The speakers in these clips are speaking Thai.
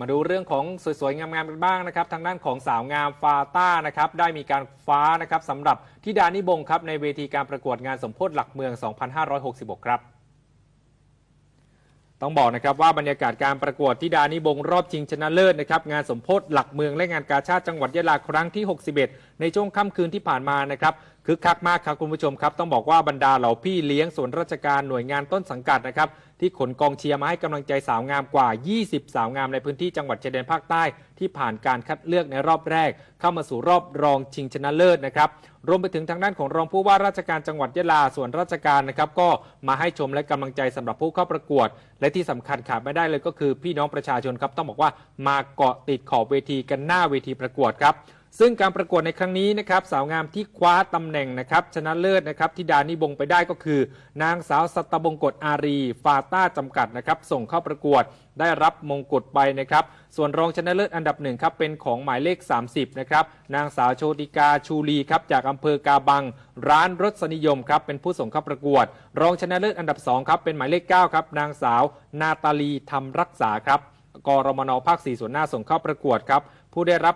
มาดูเรื่องของสวยๆ งามๆกันบ้างนะครับทางด้านของสาวงามฟาต้านะครับได้มีการคว้านะครับสำหรับทิดานิบงครับในเวทีการประกวดงานสมโพธิหลักเมือง 2566 ครับ ต้องบอกนะครับว่าบรรยากาศการประกวดทิดานิบงรอบชิงชนะเลิศนะครับงานสมโพธิหลักเมืองและงานกาชาติจังหวัดยะลาครั้งที่ 61 ในช่วงค่ำคืนที่ผ่านมานะครับ คึกคักมากครับคุณผู้ชมครับ ต้องบอกว่าบรรดาเหล่าพี่เลี้ยงส่วนราชการหน่วยงานต้นสังกัดนะครับ ที่ขนกองเชียร์มาให้กำลังใจสาวงามกว่า 20 สาวงามในพื้นที่จังหวัดชายแดนภาคใต้ ที่ผ่านการคัดเลือกในรอบแรก เข้ามาสู่รอบรองชิงชนะเลิศนะครับรวมไปถึงทางด้านของรองผู้ว่าราชการจังหวัดยะลาส่วนราชการนะครับก็มาให้ชมและกำลังใจสำหรับผู้เข้าประกวด และที่สำคัญขาดไม่ได้เลยก็คือพี่น้องประชาชนครับต้องบอกว่ามาเกาะติดขอบเวทีกันหน้าเวทีประกวดครับ ซึ่งการประกวดในครั้งนี้นะครับสาวงามที่คว้าตำแหน่งนะครับชนะเลิศนะครับที่ดานิบงไปได้ก็คือ นางสาวสัตบงกฎอารี ฟาต้าจำกัดนะครับส่งเข้าประกวดได้รับมงกุฎไปนะครับ ส่วนรองชนะเลิศอันดับหนึ่งครับเป็นของหมายเลข 30 นะครับ นางสาวโชติกาชูลีครับจากอำเภอกาบัง ร้านรสนิยมครับเป็นผู้ส่งเข้าประกวด รองชนะเลิศอันดับสองครับเป็นหมายเลข9ครับนางสาวนาตาลีธรรมรักษาครับกรมนภาค4ส่วนหน้าส่งเข้าประกวดครับผู้ได้รับ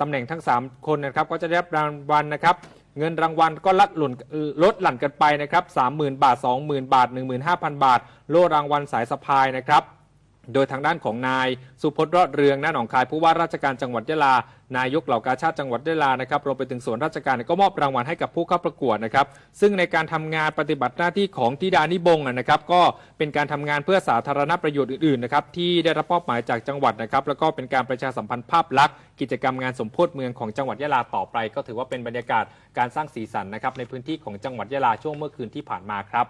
ตำแหน่งทั้ง 3 คนนะครับก็จะได้รับรางวัลนะครับเงินรางวัลก็ลดหล่นลดหลั่นกันไปนะครับ30,000 บาท 20,000 บาท 15,000 บาท โล่รางวัลสายสะพายนะครับ โดยทางด้านของนายสุพจน์รอดเรืองน้าหนองคายผู้ว่าราชการจังหวัดยะลา นายกเหล่ากาชาติจังหวัดยะลานะครับรวมไปถึงส่วนราชการก็มอบรางวัลให้กับผู้เข้าประกวดนะครับ ซึ่งในการทำงานปฏิบัติหน้าที่ของธิดานิบงนะครับ ก็เป็นการทำงานเพื่อสาธารณประโยชน์อื่นๆนะครับที่ได้รับมอบหมายจากจังหวัดนะครับแล้วก็เป็นการประชาสัมพันธ์ภาพลักษณ์กิจกรรมงานสมโพธิเมืองของจังหวัดยะลาต่อไป ก็ถือว่าเป็นบรรยากาศการสร้างสีสันนะครับในพื้นที่ของจังหวัดยะลาช่วงเมื่อคืนที่ผ่านมาครับ